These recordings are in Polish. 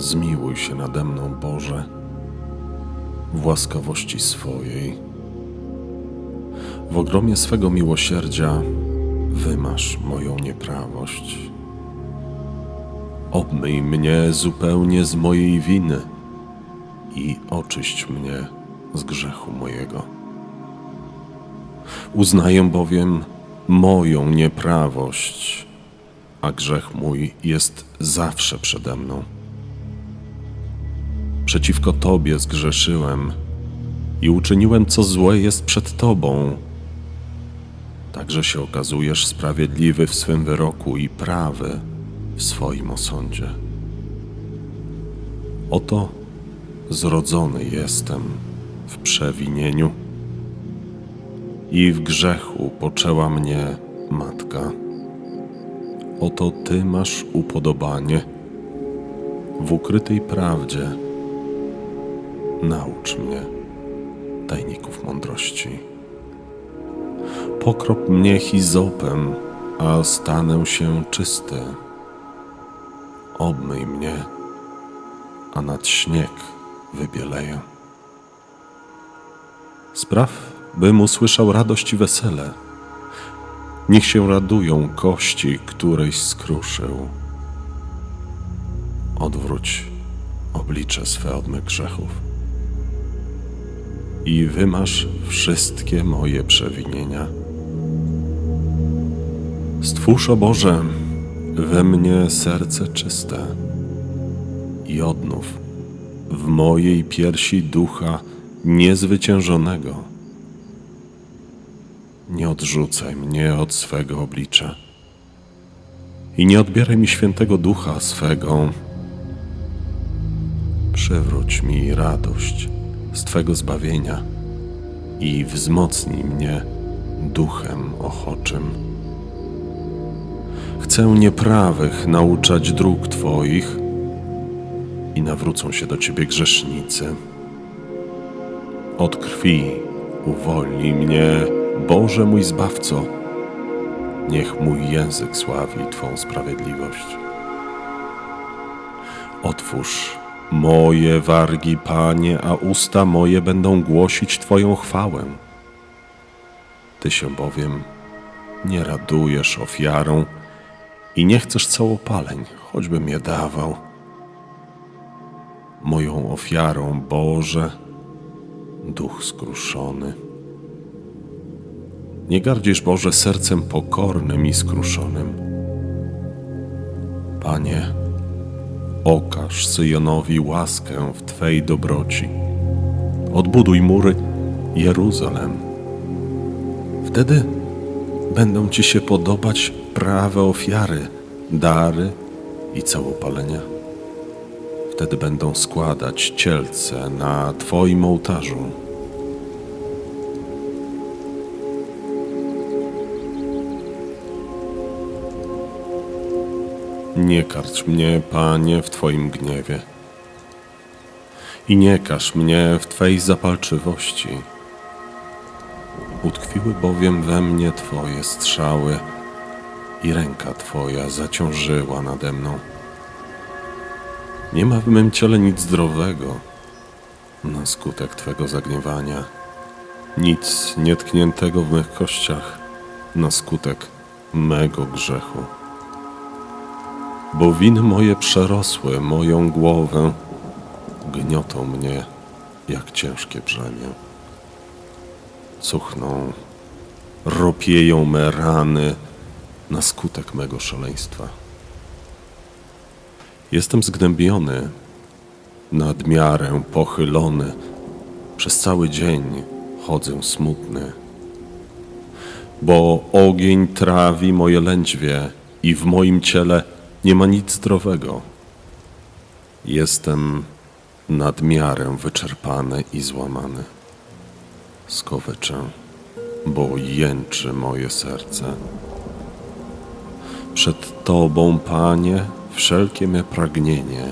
Zmiłuj się nade mną, Boże, w łaskawości swojej. W ogromie swego miłosierdzia wymasz moją nieprawość. Obmyj mnie zupełnie z mojej winy i oczyść mnie z grzechu mojego. Uznaję bowiem moją nieprawość, a grzech mój jest zawsze przede mną. Przeciwko Tobie zgrzeszyłem i uczyniłem, co złe jest przed Tobą. Także się okazujesz sprawiedliwy w swym wyroku i prawy w swoim osądzie. Oto zrodzony jestem w przewinieniu i w grzechu poczęła mnie matka. Oto Ty masz upodobanie w ukrytej prawdzie. Naucz mnie tajników mądrości. Pokrop mnie hizopem, a stanę się czysty. Obmyj mnie, a nad śnieg wybieleję. Spraw, bym usłyszał radość i wesele. Niech się radują kości, któreś skruszył. Odwróć oblicze swe od mych grzechów i wymasz wszystkie moje przewinienia. Stwórz, o Boże, we mnie serce czyste i odnów w mojej piersi ducha niezwyciężonego. Nie odrzucaj mnie od swego oblicza i nie odbieraj mi świętego ducha swego. Przywróć mi radość z Twego zbawienia i wzmocnij mnie duchem ochoczym. Chcę nieprawych nauczać dróg Twoich i nawrócą się do Ciebie grzesznicy. Od krwi uwolnij mnie, Boże mój Zbawco. Niech mój język sławi Twą sprawiedliwość. Otwórz moje wargi, Panie, a usta moje będą głosić Twoją chwałę. Ty się bowiem nie radujesz ofiarą i nie chcesz całopaleń, choćbym je dawał. Moją ofiarą, Boże, duch skruszony. Nie gardzisz, Boże, sercem pokornym i skruszonym. Panie, okaż Syjonowi łaskę w Twej dobroci. Odbuduj mury Jeruzalem. Wtedy będą Ci się podobać prawe ofiary, dary i całopalenia. Wtedy będą składać cielce na Twoim ołtarzu. Nie karć mnie, Panie, w Twoim gniewie i nie każ mnie w Twej zapalczywości. Utkwiły bowiem we mnie Twoje strzały i ręka Twoja zaciążyła nade mną. Nie ma w mym ciele nic zdrowego na skutek Twego zagniewania, nic nietkniętego w mych kościach na skutek mego grzechu bo winy moje przerosły moją głowę, gniotą mnie jak ciężkie brzemię. Cuchną, ropieją me rany na skutek mego szaleństwa. Jestem zgnębiony, nadmiarę pochylony, przez cały dzień chodzę smutny, bo ogień trawi moje lędźwie i w moim ciele nie ma nic zdrowego. Jestem nadmiarem wyczerpany i złamany. Skowyczę, bo jęczy moje serce. Przed Tobą, Panie, wszelkie me pragnienie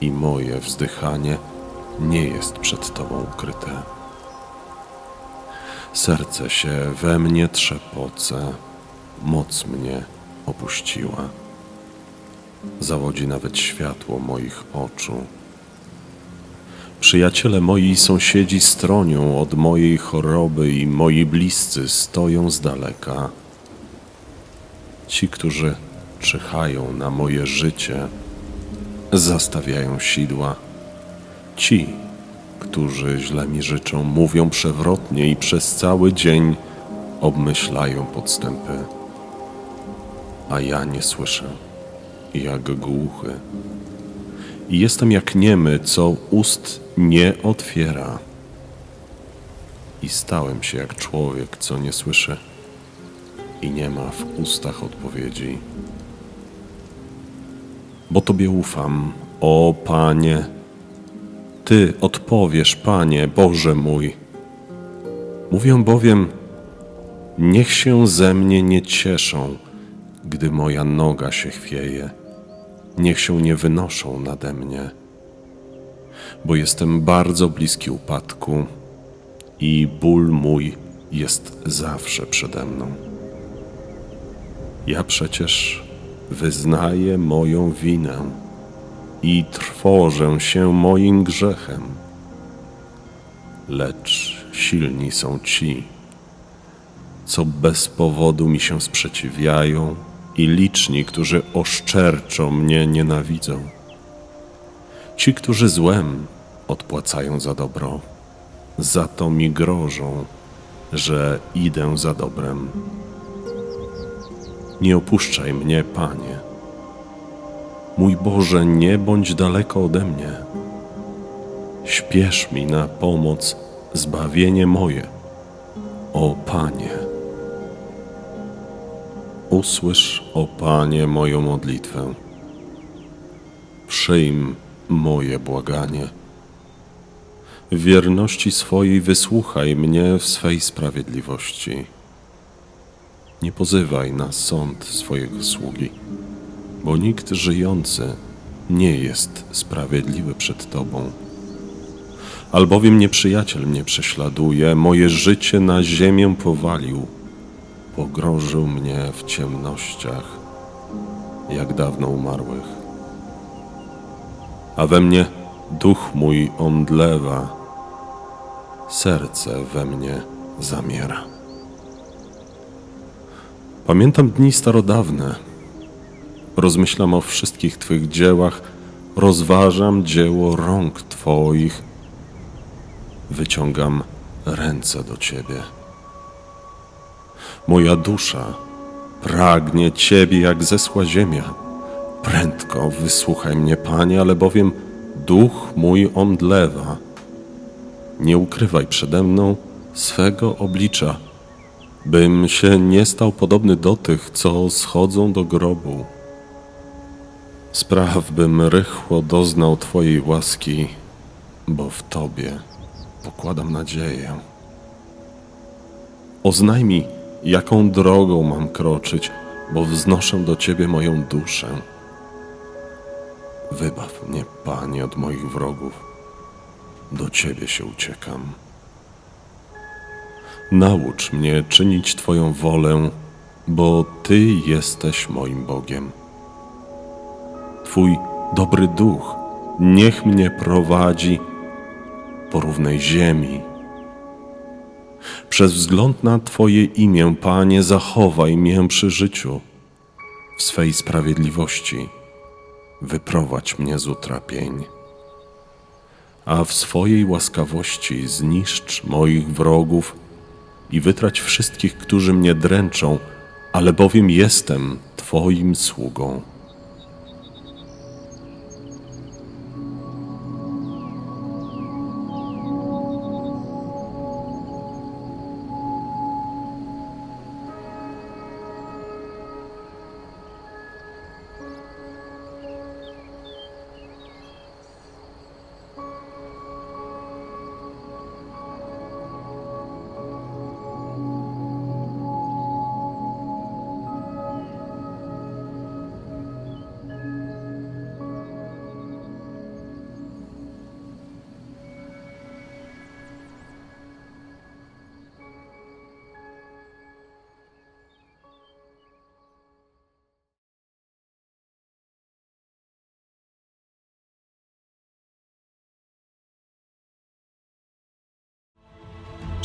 i moje wzdychanie nie jest przed Tobą ukryte. Serce się we mnie trzepoce, moc mnie opuściła. Zawodzi nawet światło moich oczu. Przyjaciele moi i sąsiedzi stronią od mojej choroby i moi bliscy stoją z daleka. Ci, którzy czyhają na moje życie, zastawiają sidła. Ci, którzy źle mi życzą, mówią przewrotnie i przez cały dzień obmyślają podstępy. A ja nie słyszę, jak głuchy. I jestem jak niemy, co ust nie otwiera. I stałem się jak człowiek, co nie słyszy i nie ma w ustach odpowiedzi. Bo Tobie ufam, o Panie. Ty odpowiesz, Panie, Boże mój. Mówię bowiem, niech się ze mnie nie cieszą, gdy moja noga się chwieje. Niech się nie wynoszą nade mnie, bo jestem bardzo bliski upadku i ból mój jest zawsze przede mną. Ja przecież wyznaję moją winę i trwożę się moim grzechem. Lecz silni są ci, co bez powodu mi się sprzeciwiają, i liczni, którzy oszczerczo mnie nienawidzą. Ci, którzy złem odpłacają za dobro, za to mi grożą, że idę za dobrem. Nie opuszczaj mnie, Panie. Mój Boże, nie bądź daleko ode mnie. Śpiesz mi na pomoc, zbawienie moje. O Panie. Usłysz, o Panie, moją modlitwę. Przyjm moje błaganie. W wierności swojej wysłuchaj mnie w swej sprawiedliwości. Nie pozywaj na sąd swojego sługi, bo nikt żyjący nie jest sprawiedliwy przed Tobą. Albowiem nieprzyjaciel mnie prześladuje, moje życie na ziemię powalił pogrążył mnie w ciemnościach, jak dawno umarłych. A we mnie duch mój omdlewa, serce we mnie zamiera. Pamiętam dni starodawne, rozmyślam o wszystkich Twych dziełach, rozważam dzieło rąk Twoich, wyciągam ręce do Ciebie. Moja dusza pragnie Ciebie jak zesła ziemia. Prędko wysłuchaj mnie, Panie, albowiem duch mój omdlewa. Nie ukrywaj przede mną swego oblicza, bym się nie stał podobny do tych, co schodzą do grobu. Spraw, bym rychło doznał Twojej łaski, bo w Tobie pokładam nadzieję. Oznajmij, jaką drogą mam kroczyć, bo wznoszę do Ciebie moją duszę. Wybaw mnie, Panie, od moich wrogów. Do Ciebie się uciekam. Naucz mnie czynić Twoją wolę, bo Ty jesteś moim Bogiem. Twój dobry duch niech mnie prowadzi po równej ziemi przez wzgląd na Twoje imię, Panie, zachowaj mię przy życiu. W swej sprawiedliwości wyprowadź mnie z utrapień. A w swojej łaskawości zniszcz moich wrogów i wytrać wszystkich, którzy mnie dręczą, ale bowiem jestem Twoim sługą.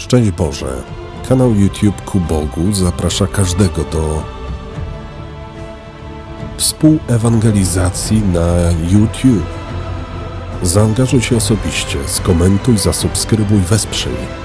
Szczęść Boże. Kanał YouTube Ku Bogu zaprasza każdego do współewangelizacji na YouTube. Zaangażuj się osobiście, skomentuj, zasubskrybuj, wesprzyj.